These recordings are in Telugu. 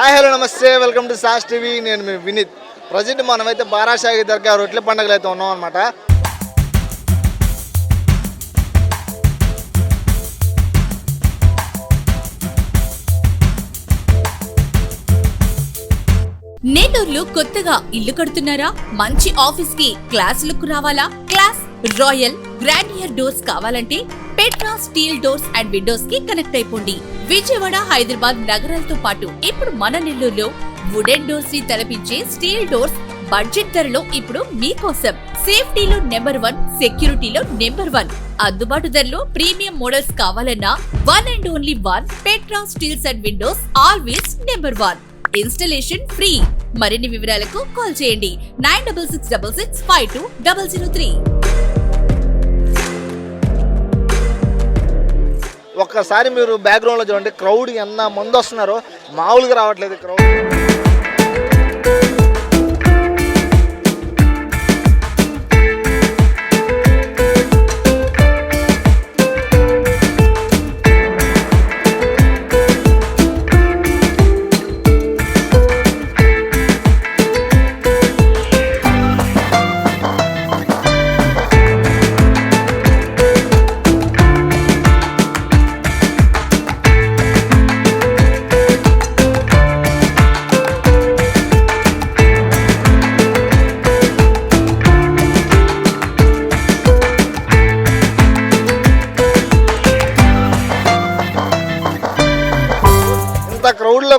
Hi hello namaste. Welcome to sauce TV నేను మీ వినీత్. ప్రజెంట్ మనమైతే బారాసాగి దర్గా రొట్టెల పండుగలు అయితే ఉన్నాం అనమాట నేటూరులో కొత్తగా ఇల్లు కడుతున్నారా? మంచి ఆఫీస్కి క్లాస్ లుక్ రావాలా? క్లాస్ రాయల్ గ్రాండియర్ డోర్స్ కావాలంటే పెట్రా స్టీల్ డోర్స్ అండ్ విండోస్కి కనెక్ట్ అయిపోండి. విజయవాడ హైదరాబాద్ నగరాలతో పాటు ఇప్పుడు మన నెల్లూరులో వుడెన్ డోర్స్ని తలపించే స్టీల్ డోర్స్ బడ్జెట్ ధరలో ఇప్పుడు మీకోసం. సేఫ్టీలో నెంబర్ వన్ సెక్యూరిటీలో నెంబర్ వన్. అందుబాటు ధరలో ప్రీమియం మోడల్స్ కావాలన్నా one and only one Petra steels and windows always number one. Installation free. మరిన్ని వివరాలకు కాల్ చేయండి. Nine double six double six five two double zero three. ఒక్కసారి మీరు బ్యాక్గ్రౌండ్లో చూడండి క్రౌడ్ ఎంత మంది వస్తున్నారో మామూలుగా రావట్లేదు క్రౌడ్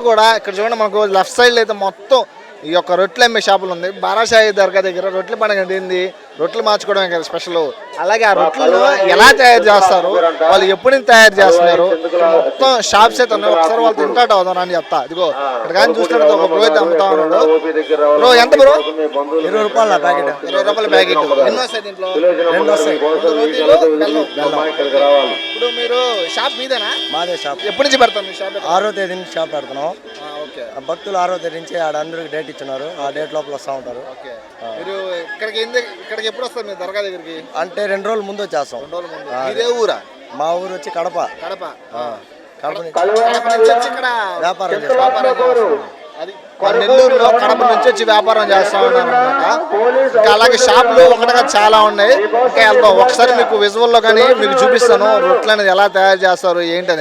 కూడా ఇక్కడ చూడండి మనకు లెఫ్ట్ సైడ్ అయితే మొత్తం ఈ యొక్క రొట్టెలు అమ్మే షాపులు ఉంది. బారాషాయి దర్గా దగ్గర రొట్టెల పండుగ ఏంది? రొట్టెలు మార్చుకోవడమే కదా స్పెషల్ అలాగే ఆ రొట్టెలు ఎలా తయారు చేస్తారు? వాళ్ళు ఎప్పుడు నుంచి తయారు చేస్తున్నారు? మొత్తం షాప్స్ అయితే ఉన్నాయి ఒకసారి వాళ్ళతో ఇంటాట్ అవుతాం అని చెప్తా. ఇదిగో ఇక్కడ కానీ చూస్తున్నట్టు ఒక బ్రో అయితే అమ్ముతా ఉన్నాడు. బ్రో ఎంత బ్రో? ఇరవై రూపాయల ప్యాకెట్. ఇరవై రూపాయల ప్యాకెట్. ఎన్ని వస్తాయి దీంట్లో? రెండు వస్తాయి. రోటీలు. ఇప్పుడు మీరు షాప్ మీదేనా? మాదే షాప్ ఎప్పటి నుంచి పెడతాం మీ షాప్ ఆరో తేదీ నుంచి షాప్ పెడుతున్నాం. భక్తులు ఆరో తేదీ నుంచి ఆడ అందరికి డేట్ ఇచ్చినారు ఆ డేట్ లోపల వస్తూ ఉంటారు. మీరు ఇక్కడికి ఎప్పుడు వస్తారు మీరు దర్గా దగ్గరికి? అంటే రెండు రోజుల ముందు వచ్చేస్తాం. రెండు రోజుల ముందు. ఇదే ఊరా? మా ఊరు వచ్చి కడప. కడప. కడప నుంచి. ఇక్కడ వ్యాపారం చేస్తాం. అది నెల్లూరులో కడప నుంచి వచ్చి వ్యాపారం చేస్తా ఉన్నారు అనమాట ఇంకా అలాగే షాపులు ఒకటిగా చాలా ఉన్నాయి. ఇంకా వెళ్దాం ఒకసారి మీకు విజువల్లో కానీ మీకు చూపిస్తాను. రొట్టెలు అనేది ఎలా తయారు చేస్తారు ఏంటి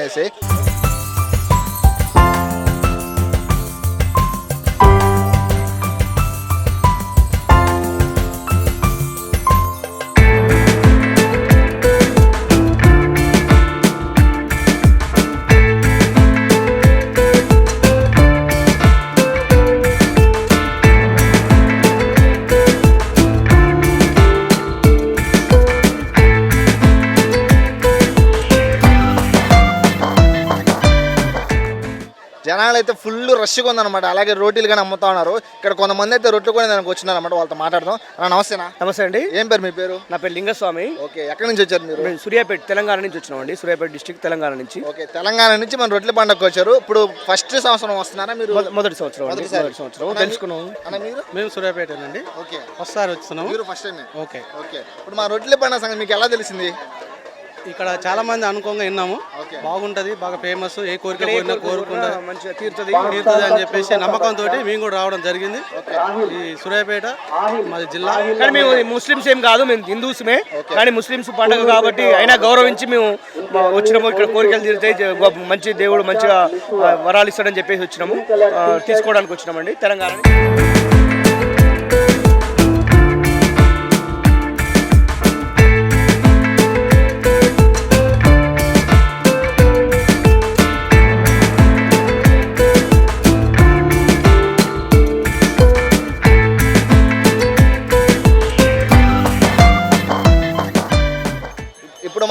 జనాలు అయితే ఫుల్ రష్గా ఉందన్నమాట. అలాగే రోటీలు కానీ అమ్ముతా ఉన్నారు. ఇక్కడ కొంతమంది అయితే రొట్టెలు కూడా దానికి వచ్చినారన్నమాట వాళ్ళతో మాట్లాడదాం. అన్న నమస్తేనా నమస్తే అండి. ఏం పేరు మీ పేరు? నా పేరు లింగస్వామి. ఓకే ఎక్కడి నుంచి వచ్చారు మీరు? మేము సూర్యాపేట తెలంగాణ నుంచి వచ్చినామండి. సూర్యాపేట డిస్టిక్ తెలంగాణ నుంచి. ఓకే తెలంగాణ నుంచి మన రొట్టెల పండుగకి వచ్చారు. ఇప్పుడు ఫస్ట్ సంవత్సరం వస్తున్నారా మీరు? మొద- మొదటి సంవత్సరం అండి. మొదటిసారి. మొదటి సంవత్సరం. తెలుసుకున్నాం. అన్న మీరు? మేము సూర్యాపేటనండి. ఓకే. ఒకసారి వచ్చినాము మీరు ఫస్ట్ టైం ఓకే. ఓకే. ఇప్పుడు మా రొట్టెల పండుగ సంగతి మీకు ఎలా తెలిసింది? ఇక్కడ చాలా మంది అనుకోగా విన్నాము. బాగుంటది బాగా ఫేమస్ ఏ కోరిక కోరినా కోరుకుంటా మంచిగా తీరుతుంది తీరుతుంది అని చెప్పేసి నమ్మకంతో మేము కూడా రావడం జరిగింది. ఈ సూర్యాపేట మాది జిల్లా. కానీ మేము ముస్లిమ్స్ ఏం కాదు మేము హిందూస్మే. కానీ ముస్లిమ్స్ పండుగ కాబట్టి అయినా గౌరవించి మేము వచ్చినాము ఇక్కడ కోరికలు తీరుతాయి మంచి దేవుడు మంచిగా వరాలు ఇస్తాడని చెప్పేసి వచ్చినాము. తీసుకోవడానికి వచ్చినామండి. తెలంగాణ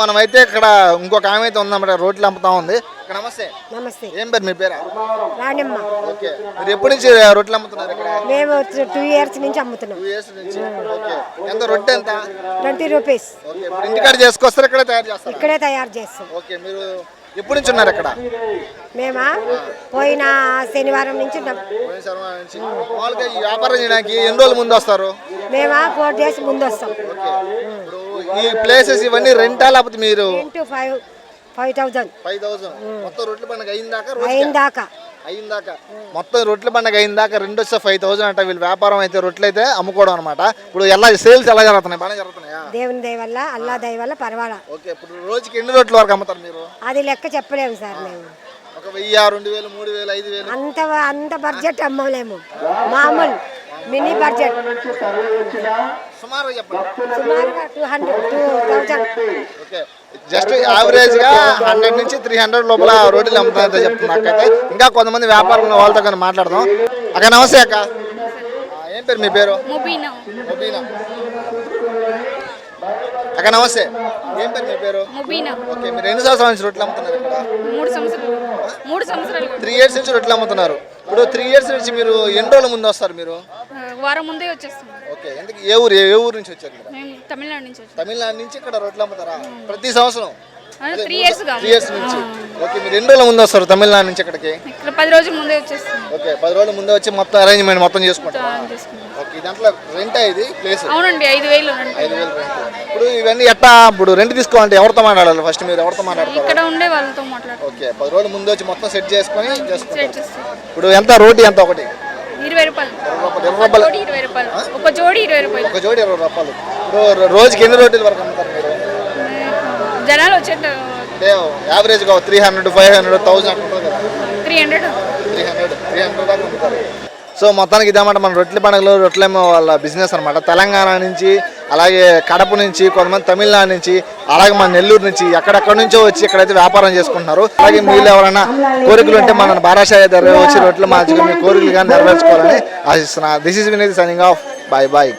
ఇప్పుడు మనం అయితే ఇక్కడ ఇంకొక ఆమె అయితే ఉందన్నమాట రోడ్లు అమ్ముతా ఉంది. ఇక్కడ నమస్తే. నమస్తే. ఏం పేరు మీ పేరా? రాణిమ్మ. ఓకే. మీరు ఎప్పటి నుంచి రొట్టెలు అమ్ముతున్నారు ఇక్కడ? మేము టూ ఇయర్స్ నుంచి అమ్ముతున్నాం. టూ ఇయర్స్ నుంచి. ఓకే. ఎంత రొట్టె ఎంత? Twenty rupees. ఓకే. ఇప్పుడు ఇంటికాడ చేసుకొస్తారు ఇక్కడ తయారు చేస్తారు? ఇక్కడే తయారు చేస్తాం. ఓకే. మీరు ఎప్పటి నుంచి ఉన్నారు ఇక్కడ? మేమా? పోయిన శనివారం నుంచి ఉన్నాం. పోయిన సంవత్సరం నుంచి. మామూలుగా ఈ వ్యాపారం చేయడానికి ఎన్ని రోజుల ముందు వస్తారు? మేమా ఫోర్ డేస్ ముందు వస్తాం. ఇప్పుడు ఈ ప్లేసెస్ ఇవన్నీ రెంటా లేకపోతే మీరు two five five thousand five thousand మొత్తం రొట్టెల పండుగ అయిన దాకా అయిన దాకా. మొత్తం రొట్టెల పండుగ అయిందాక రెండు వస్తే ఫైవ్ థౌసండ్ అంట. వీళ్ళు వ్యాపారం అయితే రొట్టెలు అయితే అమ్ముకోవడం అనమాట ఇప్పుడు ఎలా సేల్స్ ఎలా జరుగుతున్నాయి? బాగా జరుగుతున్నాయా? దేవుని దయ వల్ల అల్లా దయ వల్ల పర్వాలా. ఓకే ఇప్పుడు రోజుకి ఎన్ని రొట్టెల వరకు అమ్ముతారు మీరు? అది లెక్క చెప్పలేము సార్ మేము. ఒక వెయ్యి రెండు వేలు మూడు వేలు ఐదు వేలు. అంత అంత బడ్జెట్ అమ్మలేము. మామూలు మినీ బడ్జెట్ సుమారు చెప్పండి. ఓకే. జస్ట్ యావరేజ్గా హండ్రెడ్ నుంచి త్రీ హండ్రెడ్ లోపల రోడ్లు అమ్ముతాయని చెప్తున్నా అక్కయితే ఇంకా కొంతమంది వ్యాపారం వాళ్ళతో కానీ మాట్లాడదాం. అక్క నమస్తే అక్క. ఏం పేరు? మీ పేరు? ముబీనా. మొబీనా. అక్క నమస్తే. ఏం పేరు మీ పేరు? ముబీనా. ఓకే మీరు ఎన్ని సంవత్సరాల నుంచి రొట్టెలు అమ్ముతున్నారు ఇక్కడ? మూడు సంవత్సరాలు. మూడు సంవత్సరాలు. త్రీ ఇయర్స్ నుంచి రొట్టెలు అమ్ముతున్నారు. ఇప్పుడు త్రీ ఇయర్స్ నుంచి మీరు ఎన్ని రోజుల ముందు వస్తారు మీరు? వారం ముందే వచ్చేస్తాం. ఓకే ఎందుకు? ఏ ఊరు ఏ ఊరు నుంచి వచ్చారు మీరు మేము తమిళనాడు నుంచి వచ్చాం. తమిళనాడు నుంచి ఇక్కడ రొట్టెలు అమ్ముతారా? ప్రతి సంవత్సరం? త్రీ ఇయర్స్గా త్రీ ఇయర్స్ నుంచి. ఓకే మీరు ఎన్ని రోజుల ముందు వస్తారు తమిళనాడు నుంచి ఇక్కడికి? ఇక్కడ పది రోజుల ముందే వచ్చేస్తాం. ఓకే పది రోజుల ముందే వచ్చి మొత్తం అరేంజ్మెంట్ మొత్తం చేసుకుంటారా. ఓకే దాంట్లో రెంట్ ఇది? ప్లేస్ అవునండి ఐదు వేలు రండి. ఐదు వేలు రెంట్ ఇప్పుడు ఇవన్నీ ఎట్టా ఇప్పుడు రెంట్ తీసుకోవాలంటే ఎవరితో మాట్లాడాలి ఫస్ట్ మీరు? ఎవరితో మాట్లాడతారు? ఇక్కడ ఉండే వాళ్ళతో మాట్లాడుతాం. ఓకే పది రోజుల ముందు వచ్చి మొత్తం సెట్ చేసుకొని సెట్ చేసుకుంటారు. చేస్తాం. ఇప్పుడు ఎంత? రోటీ ఎంత ఒకటి? ఇరవై రూపాయలు. ఒక జోడి ఇరవై రూపాయలు. ఒక జోడి ఇరవై రూపాయలు. ఒక జోడి ఇరవై రూపాయలు. ఇప్పుడు రో- రోజుకి ఎన్ని రోటీలు వరకు అమ్ముతారు మీరు? జనాలు వచ్చేట అంటే యావరేజ్గా three hundred five hundred thousand three hundred three hundred three hundred దాకా అమ్ముతారు. సో మొత్తానికి ఇదన్నమాట మన రొట్టెల పండుగలో రొట్టెలేమో వాళ్ళ బిజినెస్ అనమాట తెలంగాణ నుంచి అలాగే కడప నుంచి కొంతమంది తమిళనాడు నుంచి అలాగే మన నెల్లూరు నుంచి ఎక్కడెక్కడ నుంచో వచ్చి ఇక్కడైతే వ్యాపారం చేసుకుంటున్నారు. అలాగే మీరు ఎవరైనా కోరికలు ఉంటే మన బారాషాయ దగ్గర వచ్చి రొట్టెలు మార్చుకుని మీ కోరికలు కానీ నెరవేర్చుకోవాలని ఆశిస్తున్నా. This is Vineeth signing off bye bye